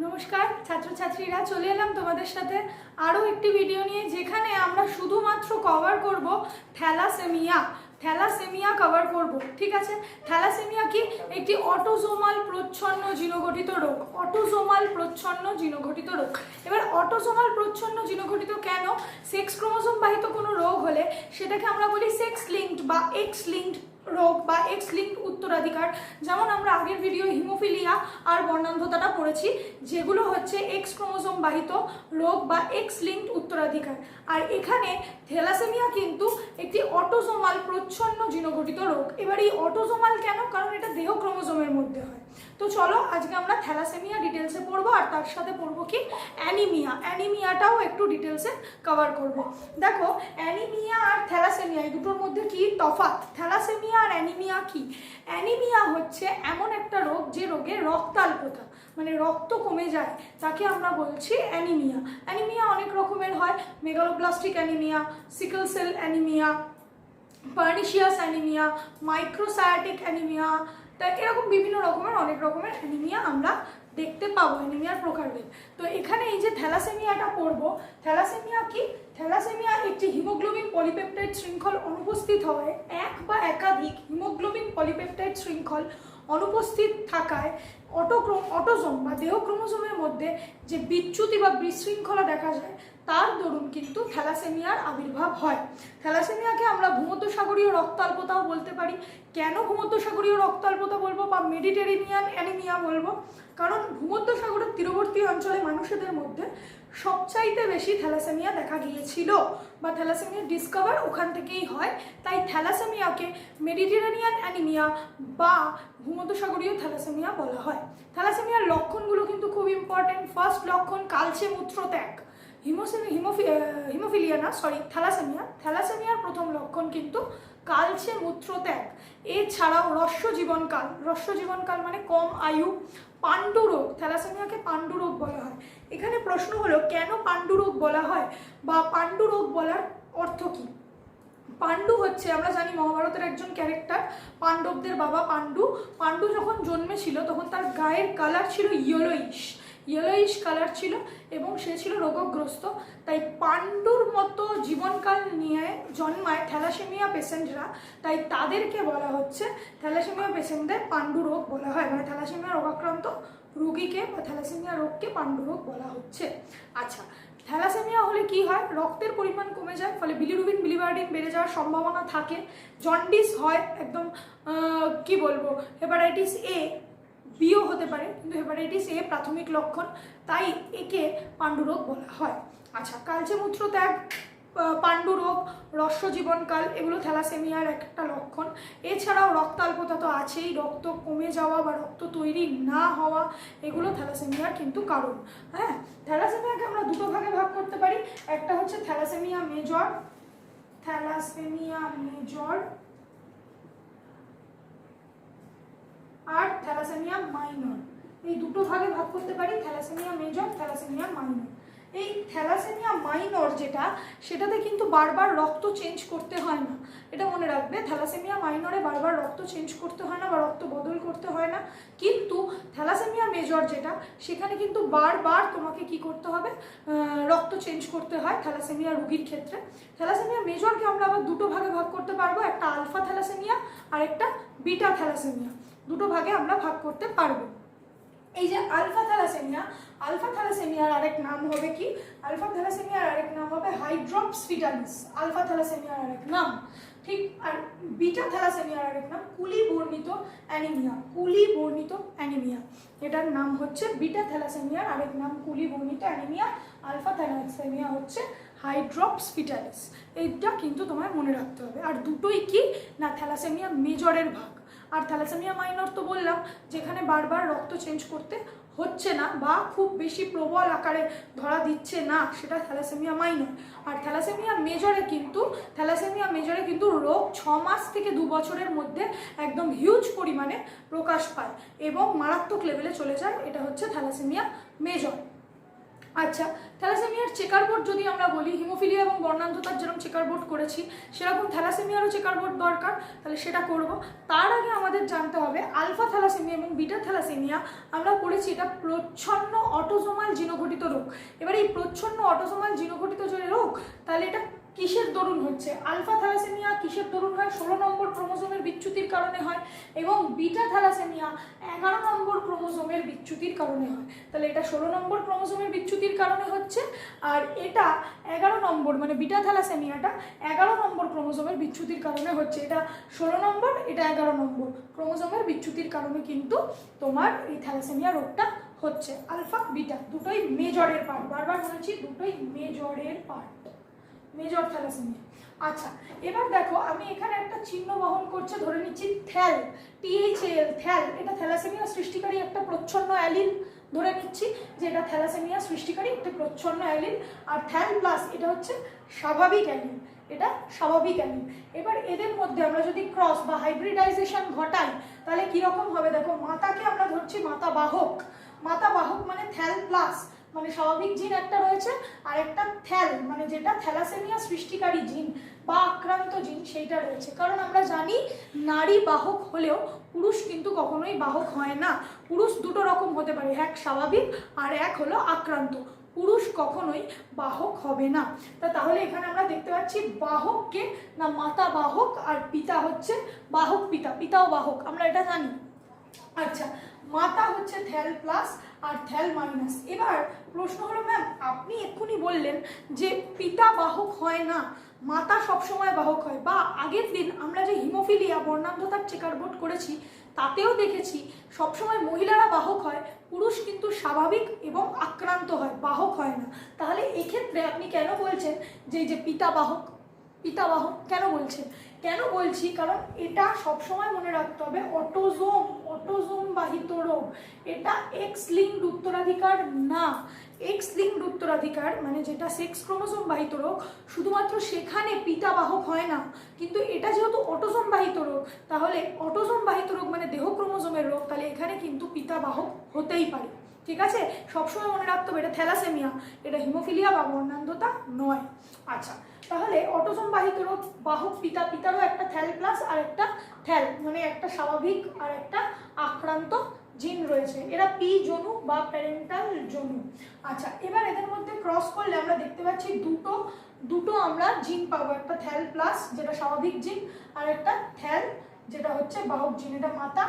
নমস্কার, ছাত্রছাত্রীরা, চলে এলাম তোমাদের সাথে আরও একটি ভিডিও নিয়ে, যেখানে আমরা শুধুমাত্র কভার করব থ্যালাসেমিয়া। থ্যালাসেমিয়া কভার করব, ঠিক আছে? থ্যালাসেমিয়া কি? একটি অটোজোমাল প্রচ্ছন্ন জিনগঠিত রোগ। অটোজোমাল প্রচ্ছন্ন জিনগঠিত রোগ। এবার অটোজোমাল প্রচ্ছন্ন জিনগঠিত কেন? সেক্স ক্রোমোজোম বাহিত কোনো রোগ হলে সেটাকে আমরা বলি সেক্স লিঙ্কড বা এক্স লিঙ্কড রোগ বা এক্স লিঙ্কড উত্তরাধিকার। যেমন আমরা আগের ভিডিও হিমোফিলিয়া আর বর্ণান্ধতাটা পড়েছি, যেগুলো হচ্ছে এক্স ক্রোমোজোম বাহিত রোগ বা এক্স লিঙ্কড উত্তরাধিকার। আর এখানে থ্যালাসেমিয়া কিন্তু একটি অটোজোমাল প্রচ্ছন্ন জিনগঠিত রোগ। এবার এই অটোজোমাল কেন? কারণ এটা দেহ ক্রোমোজোমের মধ্যে হয়। তো চলো আজকে আমরা থ্যালাসেমিয়া ডিটেলসে পড়ব। আর তার সাথে পড়ব কি অ্যানিমিয়া অ্যানিমিয়াটাও একটু ডিটেলসে কভার করব। দেখো অ্যানিমিয়া আর থ্যালাসেমিয়া এই দুটোর মধ্যে কি তফাৎ? থ্যালাসেমিয়া আর অ্যানিমিয়া কি? অ্যানিমিয়া হচ্ছে এমন একটা রোগ যে রোগে রক্তাল্পতা মানে রক্ত কমে যায়, তাকে আমরা বলছি অ্যানিমিয়া অ্যানিমিয়া অনেক রকমের হয় megaloblastic anaemia sickle cell anaemia pernicious anaemia microcytic anaemia তা এরকম বিভিন্ন রকমের, অনেক রকমের অ্যানিমিয়া আমরা দেখতে পাবো অ্যানিমিয়ার প্রকারভেদ তো এখানে এই যে থ্যালাসেমিয়াটা পড়ব, থ্যালাসেমিয়া কি? থ্যালাসেমিয়া একটি হিমোগ্লোবিন পলিপেপটাইড শৃঙ্খল অনুপস্থিত হয় এক বা একাধিক হিমোগ্লোবিন পলিপেপটাইড শৃঙ্খল অনুপস্থিত থাকায় অটোক্রোম অটোজোম বা দেহ ক্রোমোজোমের মধ্যে যে বিচ্যুতি বা বিশৃঙ্খলা দেখা যায়, তার দরুন কিন্তু থ্যালাসেমিয়ার আবির্ভাব হয়। থ্যালাসেমিয়াকে আমরা ভূমধ্যসাগরীয় রক্তাল্পতাও বলতে পারি। কেন ভূমধ্যসাগরীয় রক্তাল্পতা বলব বা মেডিটেরেনিয়ান অ্যানিমিয়া বলব? কারণ ভূমধ্যসাগরের তীরবর্তী অঞ্চলে মানুষদের মধ্যে সবচাইতে বেশি থ্যালাসেমিয়া দেখা গিয়েছিল বা থ্যালাসেমিয়া ডিসকভার ওখান থেকেই হয়। তাই থ্যালাসেমিয়াকে মেডিটেরেনিয়ান অ্যানিমিয়া বা ভূমধ্যসাগরীয় থ্যালাসেমিয়া বলা হয়। থ্যালাসেমিয়ার লক্ষণগুলো কিন্তু খুব ইম্পর্টেন্ট ফার্স্ট লক্ষণ, কালচে মূত্রত্যাগ। হিমোসেমি হিমোফি হিমোফিলিয়া না সরি থ্যালাসেমিয়া। থ্যালাসেমিয়ার প্রথম লক্ষণ কিন্তু কালচে মূত্রত্যাগ। এছাড়াও রস্য জীবনকাল। রস্য জীবনকাল মানে কম আয়ু পাণ্ডুরোগ থ্যালাসেমিয়াকে পাণ্ডুরোগ বলা হয়। এখানে প্রশ্ন হলো, কেন পাণ্ডুরোগ বলা হয়? বা পাণ্ডুরোগ বলার অর্থ কী? পাণ্ডু হচ্ছে, আমরা জানি মহাভারতের একজন ক্যারেক্টার পাণ্ডবদের বাবা পাণ্ডু। পাণ্ডু যখন জন্মেছিল, তখন তার গায়ের কালার ছিল ইয়েলোইশ ইয়েলোইশ কালার ছিল এবং সে ছিল রোগগ্রস্ত। তাই পাণ্ডুর মতো জীবনকাল নিয়ে জন্মায় থ্যালাসেমিয়া পেশেন্টরা। তাই তাদেরকে বলা হচ্ছে থ্যালাসেমিয়া পেশেন্টদের পাণ্ডু রোগ বলা হয়। মানে থ্যালাসেমিয়া রোগাক্রান্ত রোগীকে বা থ্যালাসেমিয়া রোগকে পাণ্ডু রোগ বলা হচ্ছে। আচ্ছা থ্যালাসেমিয়া হলে কি হয়? রক্তের পরিমাণ কমে যায় ফলে বিলিরুবিন বিলিবার্ডিন বেড়ে যাওয়ার সম্ভাবনা থাকে। জন্ডিস হয় একদম কি বলব? হেপাটাইটিস এ বিও হতে পারে কিন্তু হেপাটাইটিস এ প্রাথমিক লক্ষণ তাই একে পাণ্ডুরোগ বলা হয়। আচ্ছা কালচে মূত্রত্যাগ আহ, পাণ্ডুরোগ রস্য জীবনকাল এগুলো থ্যালাসেমিয়ার একটা লক্ষণ। এছাড়াও রক্তাল্পতা তো আছেই, রক্ত কমে যাওয়া বা রক্ত তৈরি না হওয়া, এগুলো থ্যালাসেমিয়ার কিন্তু কারণ। হ্যাঁ থ্যালাসেমিয়াকে আমরা দুটো ভাগে ভাগ করতে পারি। একটা হচ্ছে থ্যালাসেমিয়া মেজর থ্যালাসেমিয়া মেজর, আর থ্যালাসেমিয়া মাইনর। এই দুটো ভাগে ভাগ করতে পারি, থ্যালাসেমিয়া মেজর, থ্যালাসেমিয়া মাইনর। এই থ্যালাসেমিয়া মাইনর যেটা, সেটাতে কিন্তু বারবার রক্ত চেঞ্জ করতে হয় না। এটা মনে রাখবে, থ্যালাসেমিয়া মাইনরে বারবার রক্ত চেঞ্জ করতে হয় না বা রক্ত বদল করতে হয় না। কিন্তু থ্যালাসেমিয়া মেজর যেটা, সেখানে কিন্তু বারবার তোমাকে কি করতে হবে? রক্ত চেঞ্জ করতে হয় থ্যালাসেমিয়া রোগীর ক্ষেত্রে। থ্যালাসেমিয়া মেজরকে আমরা আবার দুটো ভাগে ভাগ করতে পারব, একটা আলফা থ্যালাসেমিয়া আর একটা বিটা থ্যালাসেমিয়া। দুটো ভাগে আমরা ভাগ করতে পারব। এই যে আলফা থ্যালাসেমিয়া আলফা থ্যালাসেমিয়ার আরেক নাম হবে কি? আলফা থ্যালাসেমিয়ার আরেক নাম হবে হাইড্রপস ফিটালিস আলফা থ্যালাসেমিয়ার আরেক নাম। ঠিক, আর বিটা থ্যালাসেমিয়ার আরেক নাম কুলি বর্ণিত অ্যানিমিয়া কুলি বর্ণিত অ্যানিমিয়া। এটার নাম হচ্ছে বিটা থ্যালাসেমিয়ার আরেক নাম কুলি বর্ণিত অ্যানিমিয়া আলফা থ্যালাসেমিয়া হচ্ছে হাইড্রপস ফিটালিস এইটা কিন্তু তোমায় মনে রাখতে হবে। আর দুটোই কি? না, থ্যালাসেমিয়া মেজরের ভাগ। আর থ্যালাসেমিয়া মাইনর তো বললাম, যেখানে বারবার রক্ত চেঞ্জ করতে হচ্ছে না বা খুব বেশি প্রবল আকারে ধরা দিচ্ছে না, সেটা থ্যালাসেমিয়া মাইনর। আর থ্যালাসেমিয়া মেজরে কিন্তু, থ্যালাসেমিয়া মেজরে কিন্তু রোগ ছ মাস থেকে দু বছরের মধ্যে একদম হিউজ পরিমাণে প্রকাশ পায় এবং মারাত্মক লেভেলে চলে যায়, এটা হচ্ছে থ্যালাসেমিয়া মেজর আচ্ছা থ্যালাসেমিয়ার চেকার বোর্ড যদি আমরা বলি, হিমোফিলিয়া এবং বর্ণান্ধতার যেরকম চেকার বোর্ড করেছি, সেরকম থ্যালাসেমিয়ারও চেকার বোর্ড দরকার, তাহলে সেটা করব। তার আগে আমাদের জানতে হবে, আলফা থ্যালাসেমিয়া এবং বিটা থ্যালাসেমিয়া, আমরা পড়েছি এটা প্রচ্ছন্ন অটোজোমাল জিনঘটিত রোগ। এবার এই প্রচ্ছন্ন অটোজোমাল জিনঘটিত যে রোগ, তাহলে এটা কিসের দরুন হচ্ছে? আলফা থ্যালাসেমিয়া কিসের দরুন হয়? ষোলো নম্বর ক্রোমোজোমের বিচ্যুতির কারণে হয় এবং বিটা থ্যালাসেমিয়া এগারো নম্বর ক্রোমোজোমের বিচ্যুতির কারণে হয়। তাহলে এটা ষোলো নম্বর ক্রোমোজোমের বিচ্যুতির কারণে হচ্ছে আর এটা এগারো নম্বর মানে বিটা থ্যালাসেমিয়াটা এগারো নম্বর ক্রোমোজোমের বিচ্যুতির কারণে হচ্ছে। এটা ষোলো নম্বর, এটা এগারো নম্বর ক্রোমোজোমের বিচ্যুতির কারণে কিন্তু তোমার এই থ্যালাসেমিয়া রোগটা হচ্ছে। আলফা, বিটা দুটোই মেজরের পার্ট বারবার বলেছি, দুটোই মেজরের পার্ট মেজর থ্যালাসেমিয়া আচ্ছা এবার দেখো, আমি এখানে একটা চিহ্ন বহন করছে, ধরে নিচ্ছি থ্যাল টিএইচএল থ্যাল। এটা থ্যালাসেমিয়া সৃষ্টিকারী একটা প্রচ্ছন্ন অ্যালিল, ধরে নিচ্ছি যে এটা থ্যালাসেমিয়া সৃষ্টিকারী একটা প্রচ্ছন্ন অ্যালিল। আর থ্যাল প্লাস, এটা হচ্ছে স্বাভাবিক অ্যালিল, এটা স্বাভাবিক অ্যালিল। এবার এদের মধ্যে আমরা যদি ক্রস বা হাইব্রিডাইজেশন ঘটাই, তাহলে কীরকম হবে? দেখো, মাতাকে আমরা ধরছি মাতা বাহক। মাতা বাহক মানে থ্যাল প্লাস মানে স্বাভাবিক জিন একটা রয়েছে, আর একটা থ্যাল মানে যেটা থ্যালাসেমিয়া সৃষ্টিকারী জিন বা আক্রান্ত জিন সেইটা রয়েছে। কারণ আমরা জানি নারী বাহক হলেও পুরুষ কিন্তু কখনোই বাহক হয় না। পুরুষ দুটো রকম হতে পারে, এক স্বাভাবিক আর এক হলো আক্রান্ত। পুরুষ কখনোই বাহক হবে না। তা তাহলে এখানে আমরা দেখতে পাচ্ছি বাহককে, না মাতা বাহক আর পিতা হচ্ছে বাহক পিতা, পিতাও বাহক, আমরা এটা জানি। আচ্ছা মাতা হচ্ছে থ্যাল প্লাস আর থ্যাল মাইনাস। এবার প্রশ্ন হলো ম্যাম আপনি এক্ষুনি বললেন যে পিতা বাহক হয় না, মাতা সবসময় বাহক হয়, বা আগের দিন আমরা যে হিমোফিলিয়া, বর্ণান্ধতার চেকার বোর্ড করেছি, তাতেও দেখেছি সবসময় মহিলারা বাহক হয়, পুরুষ কিন্তু স্বাভাবিক এবং আক্রান্ত হয়, বাহক হয় না। তাহলে এক্ষেত্রে আপনি কেন বলছেন যে যে পিতা বাহক পিতাবাহক কেন বলছেন কেন বলছি? কারণ এটা সবসময় মনে রাখতে হবে, অটোজোম অটোজোম বাহিত রোগ। এটা এক্স লিঙ্কড উত্তরাধিকার না। এক্স লিঙ্কড উত্তরাধিকার মানে যেটা সেক্স ক্রোমোজোম বাহিত রোগ, শুধুমাত্র সেখানে পিতা বাহক হয় না। কিন্তু এটা যেহেতু অটোজোম বাহিত রোগ, তাহলে অটোজোম বাহিত রোগ মানে দেহ ক্রোমোজোমের রোগ, তাহলে এখানে কিন্তু পিতা বাহক হতেই পারে। ঠিক আছে? সবসময় মনে রাখতে হবে, এটা থ্যালাসেমিয়া, এটা হিমোফিলিয়া বা বর্ণান্ধতা নয়। আচ্ছা তাহলে অটোজোম বাহিত রোগ বাহক পিতা, পিতারও একটা থ্যাল প্লাস আর একটা থ্যাল মানে একটা স্বাভাবিক আর একটা আক্রান্ত জিন রয়েছে। এরা পি জনু বা প্যারেন্টাল জনু আচ্ছা এবার এদের মধ্যে ক্রস করলে আমরা দেখতে পাচ্ছি দুটো দুটো আমরা জিন পাবো। একটা থ্যাল প্লাস যেটা স্বাভাবিক জিন আর একটা থ্যাল যেটা হচ্ছে বাহক জিন এটা মাতা,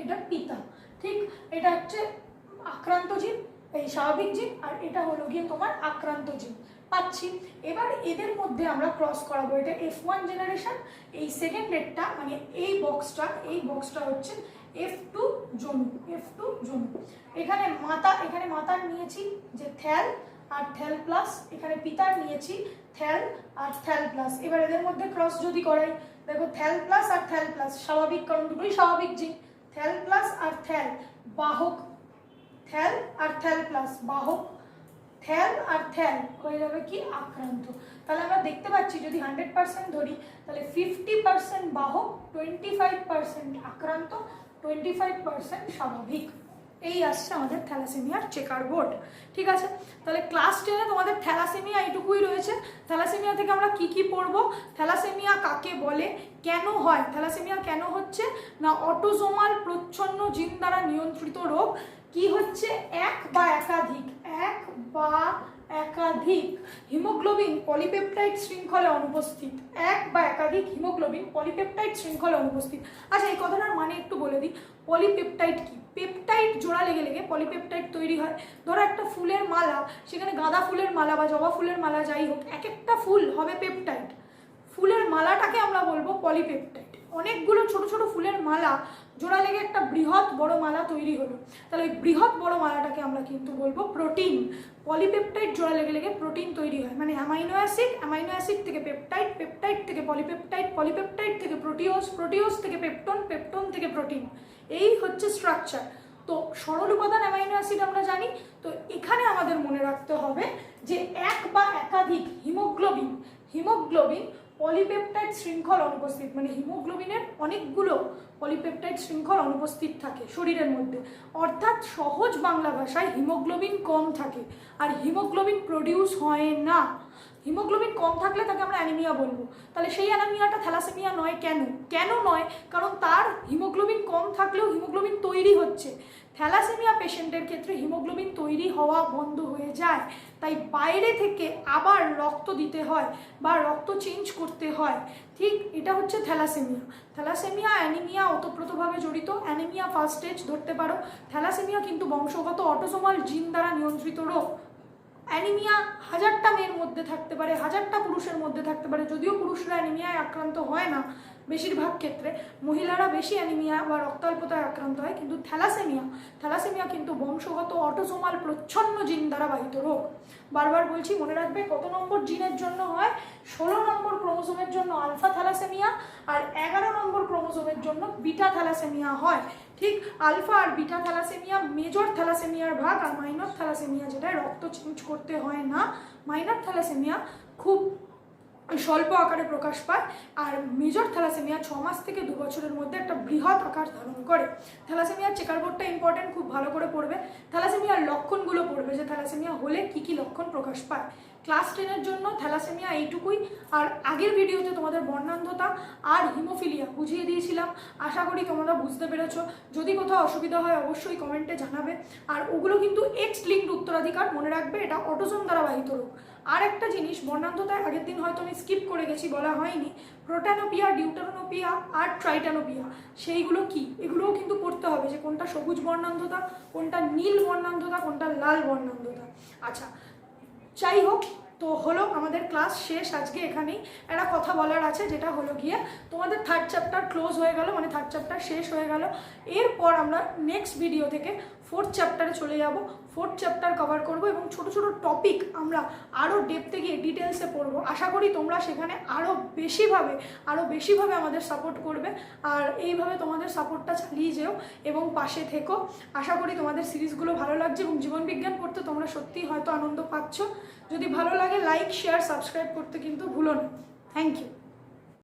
এটা পিতা। ঠিক, এটা হচ্ছে আক্রান্ত জিন এই স্বাভাবিক জিন আর এটা হলো গিয়ে তোমার আক্রান্ত জিন পাচ্ছি। এবার এদের মধ্যে আমরা ক্রস করাবো। এটা এফ ওয়ান জেনারেশন এই সেকেন্ড রেটটা মানে এই বক্সটা এই বক্সটা হচ্ছে এফ টু জনু এফ টু জনু এখানে মাতা, এখানে মাতার নিয়েছি যে থ্যাল আর থ্যাল প্লাস এখানে পিতার নিয়েছি থ্যাল আর থ্যাল প্লাস এবার এদের মধ্যে ক্রস যদি করাই, দেখো থ্যাল প্লাস আর থ্যাল প্লাস স্বাভাবিক কারণ দুটোই স্বাভাবিক জিন থ্যাল প্লাস আর থ্যাল বাহক থ্যাল আর থ্যাল প্লাস বাহক থ্যাল আর থ্যাল হয়ে যাবে কি আক্রান্ত। তাহলে আমরা দেখতে পাচ্ছি যদি হান্ড্রেড পার্সেন্ট ধরি, তাহলে ফিফটি পার্সেন্ট বাহক টোয়েন্টি ফাইভ পার্সেন্ট আক্রান্ত টোয়েন্টি ফাইভ পার্সেন্ট স্বাভাবিক। এই আসছে আমাদের থ্যালাসেমিয়ার চেকার বোর্ড ঠিক আছে? তাহলে ক্লাস টেনে তোমাদের থ্যালাসেমিয়া এইটুকুই রয়েছে। থ্যালাসেমিয়া থেকে আমরা কি কি পড়ব? থ্যালাসেমিয়া কাকে বলে? কেন হয়? থ্যালাসেমিয়া কেন হচ্ছে? না অটোজোমাল প্রচ্ছন্ন জিন দ্বারা নিয়ন্ত্রিত রোগ। কি হচ্ছে? এক বা একাধিক। এক বা একাধিক হিমোগ্লোবিন পলিপেপটাইড শৃঙ্খলে অনুপস্থিত। এক বা একাধিক হিমোগ্লোবিন পলিপেপটাইড শৃঙ্খলে অনুপস্থিত। আচ্ছা এই কথাটার মানে একটু বলে দিই। পলিপেপটাইড কি? পেপটাইড জোড়া লেগে লেগে পলিপেপটাইড তৈরি হয়। ধরো একটা ফুলের মালা, সেখানে গাঁদা ফুলের মালা বা জবা ফুলের মালা যাই হোক এক একটা ফুল হবে পেপটাইড। ফুলের মালাটাকে আমরা বলব পলিপেপটাইড। অনেকগুলো ছোট ছোট ফুলের মালা, জোড়া লেগে একটা বৃহৎ বড় মালা তৈরি হলো। তাহলে ওই বৃহৎ বড় মালাটাকে আমরা কিন্তু বলব প্রোটিন। পলিপেপটাইড জোড়া লেগে লেগে প্রোটিন তৈরি হয়। মানে অ্যামাইনো অ্যাসিড অ্যামাইনো অ্যাসিড থেকে পেপটাইড পেপটাইড থেকে পলিপেপটাইড পলিপেপটাইড থেকে প্রোটিওস প্রোটিওস থেকে পেপটন পেপটন থেকে প্রোটিন। এই হচ্ছে স্ট্রাকচার। তো সরল উপাদান অ্যামাইনো অ্যাসিড আমরা জানি। তো এখানে আমাদের মনে রাখতে হবে যে এক বা একাধিক হিমোগ্লোবিন হিমোগ্লোবিন পলিপেপটাইড শৃঙ্খল অনুপস্থিত মানে হিমোগ্লোবিনের অনেকগুলো পলিপেপটাইড শৃঙ্খল অনুপস্থিত থাকে শরীরের মধ্যে। অর্থাৎ সহজ বাংলা ভাষায় হিমোগ্লোবিন কম থাকে, আর হিমোগ্লোবিন প্রডিউস হয় না। হিমোগ্লোবিন কম থাকলে তাকে আমরা অ্যানিমিয়া বলব। তাহলে সেই অ্যানিমিয়াটা থ্যালাসেমিয়া নয় কেন? কেন নয়? কারণ তার হিমোগ্লোবিন কম থাকলেও হিমোগ্লোবিন তৈরি হচ্ছে। থ্যালাসেমিয়া পেশেন্টের ক্ষেত্রে হিমোগ্লোবিন তৈরি হওয়া বন্ধ হয়ে যায়। তাই বাইরে থেকে আবার রক্ত দিতে হয় বা রক্ত চেঞ্জ করতে হয়। ঠিক এটা হচ্ছে থ্যালাসেমিয়া। থ্যালাসেমিয়া অ্যানিমিয়া ওতপ্রোতভাবে জড়িত। অ্যানিমিয়া ফার্স্ট স্টেজ ধরতে পারো। থ্যালাসেমিয়া কিন্তু বংশগত অটোসোমাল জিন দ্বারা নিয়ন্ত্রিত রোগ। অ্যানিমিয়া হাজারটা মেয়ের মধ্যে থাকতে পারে, হাজারটা পুরুষের মধ্যে থাকতে পারে, যদিও পুরুষরা অ্যানিমিয়ায় আক্রান্ত হয় না বেশিরভাগ ক্ষেত্রে। মহিলারা বেশি অ্যানিমিয়া বা রক্তাল্পতায় আক্রান্ত হয়, কিন্তু থ্যালাসেমিয়া থ্যালাসেমিয়া কিন্তু বংশগত অটোসোমাল প্রচ্ছন্ন জিন দ্বারা বাহিত রোগ। বারবার বলছি, মনে রাখবে, কত নম্বর জিনের জন্য হয়? ষোলো নম্বর ক্রোমোসোমের জন্য আলফা থ্যালাসেমিয়া আর এগারো নম্বর ক্রোমোসোমের জন্য বিটা থ্যালাসেমিয়া হয়। ঠিক আলফা আর বিটা থ্যালাসেমিয়া, মেজর থ্যালাসেমিয়ার ভাগ আর মাইনর থ্যালাসেমিয়া যেটা রক্ত চেঞ্জ করতে হয় না। মাইনর থ্যালাসেমিয়া খুব স্বল্প আকারে প্রকাশ পায় আর মেজর থ্যালাসেমিয়া ছ মাস থেকে দু বছরের মধ্যে একটা বৃহৎ আকার ধারণ করে। থ্যালাসেমিয়ার চেকার বোর্ডটা ইম্পর্টেন্ট খুব ভালো করে পড়বে। থ্যালাসেমিয়ার লক্ষণগুলো থ্যালাসেমিয়া হলে কি কি লক্ষণ প্রকাশ পায়? ক্লাস টেনের জন্য থ্যালাসেমিয়া এইটুকুই। আর আগের ভিডিওতে তোমাদের বর্ণান্ধতা আর হিমোফিলিয়া বুঝিয়ে দিয়েছিলাম। আশা করি তোমরা বুঝতে পেরেছ। যদি কোথাও অসুবিধা হয়, অবশ্যই কমেন্টে জানাবে। আর ওগুলো কিন্তু এক্স লিঙ্কড উত্তরাধিকার, মনে রাখবে, এটা অটোজন দ্বারা বাহিত রোগ। আর একটা জিনিস, বর্ণান্ধতায় আগের দিন হয়তো আমি স্কিপ করে গেছি বলা হয়নি। প্রোটানোপিয়া ডিউটারোনোপিয়া আর ট্রাইটানোপিয়া সেইগুলো কি? এগুলোও কিন্তু পড়তে হবে যে কোনটা সবুজ বর্ণান্ধতা, কোনটা নীল বর্ণান্ধতা, কোনটা লাল বর্ণান্ধতা। আচ্ছা যাই হোক, তো হলো আমাদের ক্লাস শেষ আজকে এখানেই। একটা কথা বলার আছে, যেটা হলো গিয়ে তোমাদের থার্ড চ্যাপ্টার ক্লোজ হয়ে গেল মানে থার্ড চ্যাপ্টার শেষ হয়ে গেল। এরপর আমরা নেক্সট ভিডিও থেকে ফোর্থ চ্যাপ্টারে চলে যাব। ফোর্থ চ্যাপ্টার কভার করব এবং ছোট ছোট টপিক আমরা আরও ডেপতে গিয়ে ডিটেলসে পড়ব। আশা করি তোমরা সেখানে আরও বেশিভাবে আরও বেশিভাবে আমাদের সাপোর্ট করবে। আর এইভাবে তোমাদের সাপোর্টটা চালিয়ে যেও এবং পাশে থেকো। আশা করি তোমাদের সিরিজগুলো ভালো লাগছে এবং জীবন বিজ্ঞান পড়তে তোমরা সত্যিই হয়তো আনন্দ পাচ্ছ। যদি ভালো লাগে লাইক শেয়ার সাবস্ক্রাইব করতে কিন্তু ভুলো না। Thank you